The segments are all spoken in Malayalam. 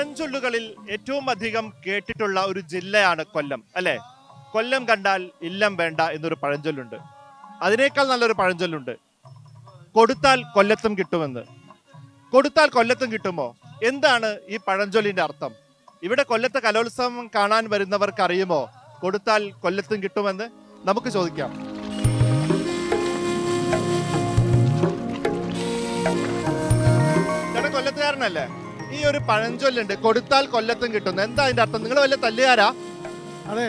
പഴഞ്ചൊല്ലുകളിൽ ഏറ്റവും അധികം കേട്ടിട്ടുള്ള ഒരു ജില്ലയാണ് കൊല്ലം അല്ലെ? കൊല്ലം കണ്ടാൽ ഇല്ലം വേണ്ട എന്നൊരു പഴഞ്ചൊല്ലുണ്ട്. അതിനേക്കാൾ നല്ലൊരു പഴഞ്ചൊല്ലുണ്ട്. കൊടുത്താൽ കൊല്ലത്തും കിട്ടുമെന്ന്. കൊടുത്താൽ കൊല്ലത്തും കിട്ടുമോ? എന്താണ് ഈ പഴഞ്ചൊല്ലിന്റെ അർത്ഥം? ഇവിടെ കൊല്ലത്തെ കലോത്സവം കാണാൻ വരുന്നവർക്ക് അറിയുമോ? കൊടുത്താൽ കൊല്ലത്തും കിട്ടുമെന്ന്? നമുക്ക് ചോദിക്കാം. ചേട്ടാ കൊല്ലത്തുകാരനല്ലേ? ഈ ഒരു പഴഞ്ചൊല്ലുണ്ട് കൊടുത്താൽ കൊല്ലത്തും കിട്ടുന്നു എന്താ അതിന്റെ അർത്ഥം നിങ്ങൾ വല്ല തല്ലുകാരാ അതെ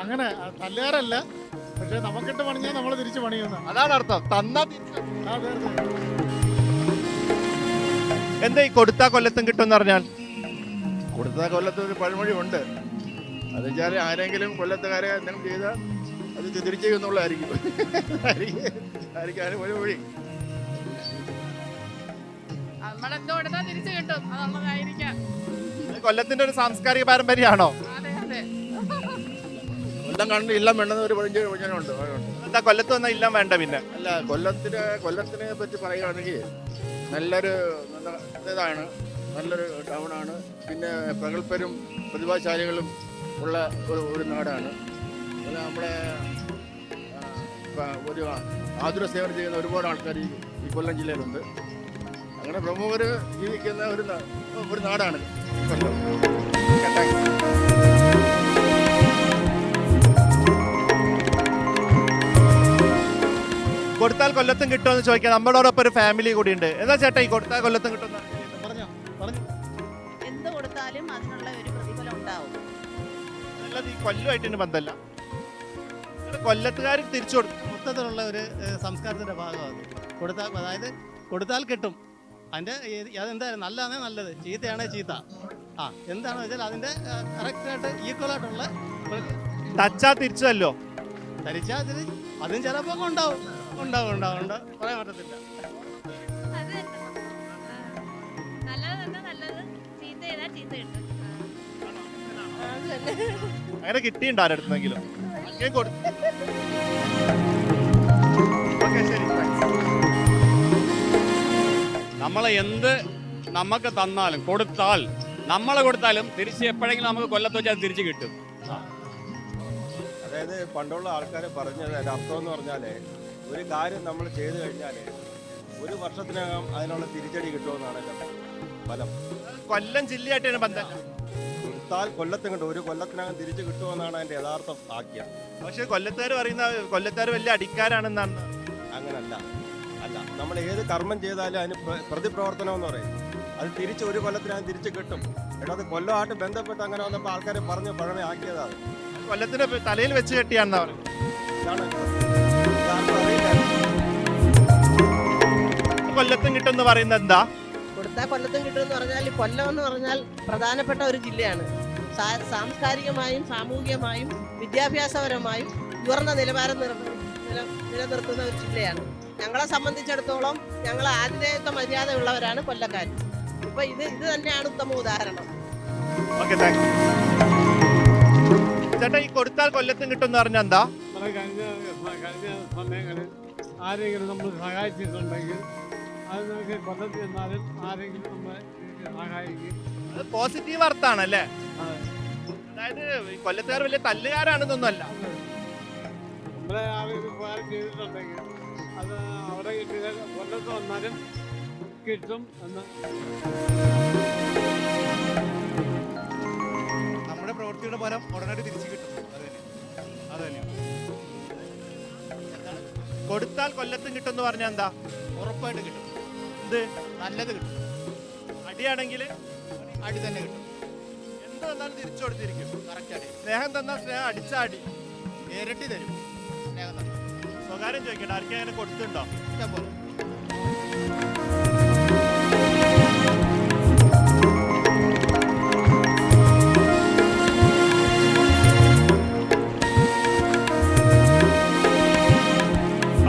അങ്ങനെ തല്ലുകാരല്ല പക്ഷെ നമുക്കിട്ട് പണിഞ്ഞാൽ നമ്മൾ തിരിച്ചു പണിയുന്നു അതാണ് അർത്ഥം തന്നാ എന്താ ഈ കൊടുത്താ കൊല്ലത്തും കിട്ടും എന്ന് പറഞ്ഞാൽ കൊടുത്താ കൊല്ലത്ത് ഒരു പഴമൊഴി ഉണ്ട് അത് വെച്ചാൽ ആരെങ്കിലും കൊല്ലത്തുകാരെ എന്തെങ്കിലും ചെയ്താൽ അത് തിരിച്ചു ചെയ്യുന്നുള്ളതായിരിക്കും ആയിരിക്കും ഒരു വഴി നമ്മളെന്തോ കൊടുത്താൽ തിരിച്ചു കിട്ടും. അതുള്ളതായിരിക്കാം ഇത് കൊല്ലത്തിന്റെ ഒരു സാംസ്കാരിക പാരമ്പര്യമാണോ? അതെ അതെ. കൊല്ലം കണ്ട് ഇല്ലം വേണ്ടെന്ന് ഒരു പഴഞ്ച വചനമുണ്ട് അതുകൊണ്ട്. എന്താ കൊല്ലത്ത് വന്നാൽ ഇല്ലം വേണ്ട പിന്നെ? അല്ല കൊല്ലത്തിന് കൊല്ലത്തിനെ പറ്റി പറയുകയാണെങ്കിൽ നല്ലൊരു നല്ല ഇതാണ് നല്ലൊരു ടൗണാണ്. പിന്നെ പ്രഗത്ഭരും പ്രതിഭാശാലികളും ഉള്ള ഒരു ഒരു നാടാണ്. അത് നമ്മുടെ ആ, ഇപ്പ- ഒരു ആതുര സേവനം ചെയ്യുന്ന ഒരുപാട് ആൾക്കാർ ഈ കൊല്ലം ജില്ലയിലുണ്ട്. അങ്ങനെ പ്രമുഖർ ജീവിക്കുന്ന ഒരു നാ- ഒരു നാടാണ്. കൊടുത്താൽ കൊല്ലത്തും കിട്ടുമെന്ന് ചോദിക്കാൻ നമ്മളോടൊപ്പം ഒരു ഫാമിലി കൂടി ഉണ്ട് എന്താ ചേട്ടാ ഈ കൊടുത്താൽ കൊല്ലത്തും കിട്ടുന്ന പറഞ്ഞോ പറഞ്ഞു. എന്ത് കൊടുത്താലും അതിനുള്ള ഒരു പ്രതിഫലം ഉണ്ടാവും. അല്ലാതെ ഈ കൊല്ലമായിട്ട് ബന്ധമല്ല. നിങ്ങൾ കൊല്ലത്തുകാർ തിരിച്ചു കൊടുക്കും മൊത്തത്തിലുള്ള ഒരു സംസ്കാരത്തിന്റെ ഭാഗമാണ്. കൊടുത്താൽ അതായത് കൊടുത്താൽ കിട്ടും. അതിന്റെ ഏത് അതെന്തായാലും നല്ലതാണേ നല്ലത്. ചീത്തയാണേ ചീത്ത. ആ എന്താണെന്ന് വെച്ചാൽ അതിന്റെ കറക്റ്റായിട്ട് ഈക്വൽ ആയിട്ടുള്ള തച്ചാ തിരിച്ചല്ലോ. തരിച്ചാ അതിന് അതും ചിലപ്പോൾ ഉണ്ടാവും. ഉണ്ടാവും ഉണ്ടാവും ഉണ്ടാവും. പറയാൻ പറ്റത്തില്ല. അങ്ങനെ തന്നെ. ആ. നല്ലത് തന്നെ നമ്മളെ എന്ത് നമുക്ക് തന്നാലും കൊടുത്താൽ നമ്മളെ കൊടുത്താലും തിരിച്ച് എപ്പോഴെങ്കിലും നമുക്ക് കൊല്ലത്ത് വെച്ചാൽ തിരിച്ച് കിട്ടും. അതായത് പണ്ടുള്ള ആൾക്കാർ പറഞ്ഞത് അർത്ഥം എന്ന് പറഞ്ഞാൽ ഒരു കാര്യം നമ്മൾ ചെയ്തു കഴിഞ്ഞാൽ ഒരു വർഷത്തിനകം അതിനുള്ള തിരിച്ചടി കിട്ടുമെന്നാണ് ഫലം. കൊല്ലം ജില്ലയായിട്ടാണ് ബന്ധം. കൊടുത്താൽ കൊല്ലത്തും കിട്ടും ഒരു കൊല്ലത്തിനകം തിരിച്ചു കിട്ടുമെന്നാണ് അതിന്റെ യഥാർത്ഥ വാക്യം പക്ഷേ കൊല്ലത്തുകാർ പറയുന്ന കൊല്ലത്തുകാർ വലിയ അടിക്കാരാണെന്നാണ്. അങ്ങനല്ല. അല്ല നമ്മൾ ഏത് കർമ്മം ചെയ്താലും അതിന് പ്ര- പ്രതിപ്രവർത്തനം എന്ന് പറയും. അത് തിരിച്ച് ഒരു കൊല്ലത്തിനകം തിരിച്ച് കിട്ടും. എടാ അത് കൊല്ലമായിട്ട് ബന്ധപ്പെട്ട് അങ്ങനെ വന്നപ്പോൾ ആൾക്കാർ പറഞ്ഞ് പഴമയാക്കിയതാണ് കൊല്ലത്തിന്റെ തലയിൽ വെച്ച് കെട്ടിയാണെന്നാ പറയുന്നത്. കൊല്ലത്തും കിട്ടും എന്ന് കൊല്ലത്തും കിട്ടുമെന്ന് പറയുന്നത് എന്താ? കൊടുത്താൽ കൊല്ലത്തും കിട്ടുമെന്ന് പറഞ്ഞാൽ കൊല്ലം എന്ന് പറഞ്ഞാൽ പ്രധാനപ്പെട്ട ഒരു ജില്ലയാണ്. സാംസ്കാരികമായും സാമൂഹികമായും വിദ്യാഭ്യാസപരമായും ഉയർന്ന നിലവാരം നിർ- നില- നിലനിർത്തുന്ന ഒരു ജില്ലയാണ്. ഞങ്ങളെ സംബന്ധിച്ചിടത്തോളം ഞങ്ങൾ ആതിഥേയത്വ മര്യാദ ഉള്ളവരാണ് കൊല്ലക്കാർ. ഇപ്പൊ ഇത് ഇത് തന്നെയാണ് ഉത്തമ ഉദാഹരണം. ഓക്കെ താങ്ക് ചേട്ടാ ഈ കൊടുത്താൽ കൊല്ലത്തും കിട്ടുമെന്ന് പറഞ്ഞാൽ എന്താ? നമ്മൾ കഴിഞ്ഞ കഴിഞ്ഞ സമയങ്ങളിൽ ആരെങ്കിലും നമ്മൾ സഹായിച്ചിട്ടുണ്ടെങ്കിൽ അത് നമുക്ക് കൊല്ലത്തിൽ ചെന്നാലും ആരെങ്കിലും നമ്മളെ സഹായിക്കും. അത് പോസിറ്റീവ് അർത്ഥാണല്ലേ? അല്ലേ അതായത് ഈ കൊല്ലത്തുകാർ വലിയ തല്ലുകാരാണെന്നൊന്നും അല്ല നമ്മളെ ആരെങ്കിലും ഉപകാരം ചെയ്തിട്ടുണ്ടെങ്കിൽ അത് അവിടെ കിട്ടിയാൽ കൊല്ലത്ത് വന്നാലും കിട്ടും എന്ന്. നമ്മുടെ പ്രവൃത്തിയുടെ ഫലം ഉടനടി തിരിച്ചു കിട്ടും. അതന്നെ തന്നെ. കൊടുത്താൽ കൊല്ലത്തും കിട്ടും എന്ന് പറഞ്ഞാൽ എന്താ? ഉറപ്പായിട്ട് കിട്ടും. ഇത് നല്ലത് കിട്ടും. അടിയാണെങ്കിൽ അടി തന്നെ കിട്ടും. എന്ത് തന്നാലും തിരിച്ചു കൊടുത്തിരിക്കും. കറക്റ്റ് അടി. സ്നേഹം തന്നാൽ സ്നേഹം അടിച്ച അടി. ഇരട്ടി തരും. സ്നേഹം തന്നെ സ്വകാര്യം ചോദിക്കട്ടെ ആർക്കും അങ്ങനെ കൊടുത്തിട്ടുണ്ടോ?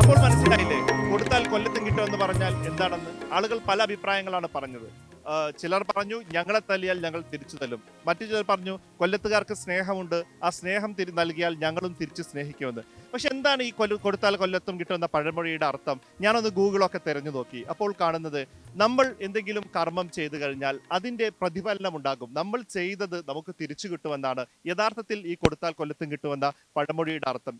അപ്പോൾ മനസ്സിലായില്ലേ? കൊടുത്താൽ കൊല്ലത്തും കിട്ടുമെന്ന് പറഞ്ഞാൽ എന്താണെന്ന്? ആളുകൾ പല അഭിപ്രായങ്ങളാണ് പറഞ്ഞത്. ചിലർ പറഞ്ഞു ഞങ്ങളെ തല്ലിയാൽ ഞങ്ങൾ തിരിച്ചു തല്ലും. മറ്റു ചിലർ പറഞ്ഞു കൊല്ലത്തുകാർക്ക് സ്നേഹമുണ്ട്. ആ സ്നേഹം തിരി നൽകിയാൽ ഞങ്ങളും തിരിച്ച് സ്നേഹിക്കുമെന്ന്. പക്ഷെ എന്താണ് ഈ കൊല്ല കൊടുത്താൽ കൊല്ലത്തും കിട്ടുന്ന പഴമൊഴിയുടെ അർത്ഥം? ഞാനൊന്ന് ഗൂഗിളൊക്കെ തിരഞ്ഞു നോക്കി. അപ്പോൾ കാണുന്നത് നമ്മൾ എന്തെങ്കിലും കർമ്മം ചെയ്തു കഴിഞ്ഞാൽ അതിന്റെ പ്രതിഫലനം ഉണ്ടാകും നമ്മൾ ചെയ്തത് നമുക്ക് തിരിച്ചു കിട്ടുമെന്നാണ്. യഥാർത്ഥത്തിൽ ഈ കൊടുത്താൽ കൊല്ലത്തും കിട്ടുമെന്ന പഴമൊഴിയുടെ അർത്ഥം.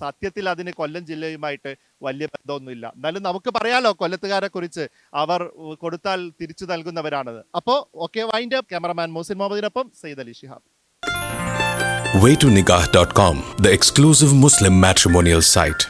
സത്യത്തിൽ അതിന് കൊല്ലം ജില്ലയുമായിട്ട് വലിയ ബന്ധമൊന്നുമില്ല. എന്നാലും നമുക്ക് പറയാലോ കൊല്ലത്തുകാരെ കുറിച്ച് അവർ കൊടുത്താൽ തിരിച്ചു നൽകുന്നവരാണെന്ന് അപ്പോൾ okay wind up cameraman Mohsin മുഹമ്മദിനൊപ്പം Sayyid Ali Shihab. Waytonikah.com, the exclusive Muslim matrimonial site.